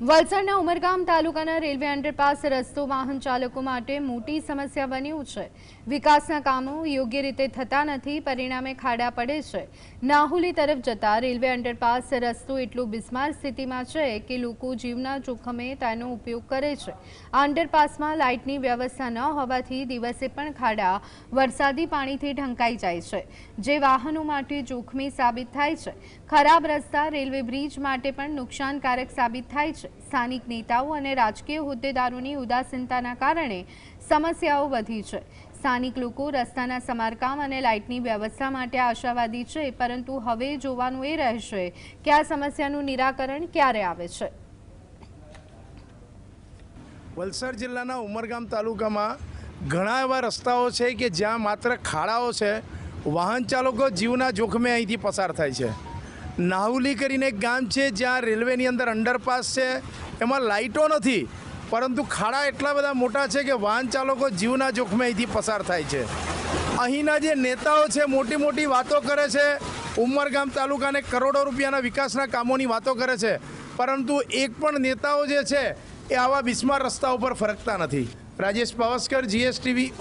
વલસાડના ઉમરગામ તાલુકાના railway underpass રસ્તો વાહન ચાલકો માટે મોટી સમસ્યા બન્યું છે. વિકાસના કામો યોગ્ય રીતે થતા નથી, પરિણામે ખાડા પડે છે. નાહુલી તરફ જતા રેલવે અંડરપાસ રસ્તો એટલો બિસ્માર સ્થિતિમાં છે કે લોકો જીવના જોખમે તેનો ઉપયોગ કરે છે. અંડરપાસમાં લાઇટની વ્યવસ્થા ન હોવાથી દિવસે પણ ખાડા, વરસાદી પાણીથી ઢંકાઈ જાય છે, જે વાહનો માટે જોખમી સાબિત થાય છે. ખરાબ રસ્તા રેલવે બ્રિજ માટે પણ નુકસાનકારક સાબિત થાય છે. સ્થાનિક નેતાઓ અને રાજકીય હોદ્દેદારોની ઉદાસીનતાના કારણે સમસ્યાઓ વધી છે. સ્થાનિક લોકો રસ્તાના સમારકામ અને લાઇટની વ્યવસ્થા માટે આશાવાદી છે, પરંતુ હવે જોવાનું એ રહેશે કે આ સમસ્યાનું નિરાકરણ ક્યારે આવે છે. વલસાડ જિલ્લાના ઉમરગામ તાલુકામાં ઘણા એવા રસ્તાઓ છે કે જ્યાં માત્ર ખાડાઓ છે. વાહન ચાલકો જીવના જોખમે અહીંથી પસાર થાય છે. નાહુલી કરીને એક ગામ છે જ્યાં રેલવેની અંદર અંડરપાસ છે. એમાં લાઇટો નથી, પરંતુ ખાડા એટલા બધા મોટા છે કે વાહન ચાલકો જીવના જોખમે અહીંથી પસાર થાય છે. અહીંના જે નેતાઓ છે, મોટી મોટી વાતો કરે છે. ઉમરગામ તાલુકાને કરોડો રૂપિયાના વિકાસના કામોની વાતો કરે છે. પરંતુ એક પણ નેતાઓ જે છે, એ આવા બિસ્માર રસ્તા ઉપર ફરકતા નથી. રાજેશ પાવસ્કર જીએસટીવી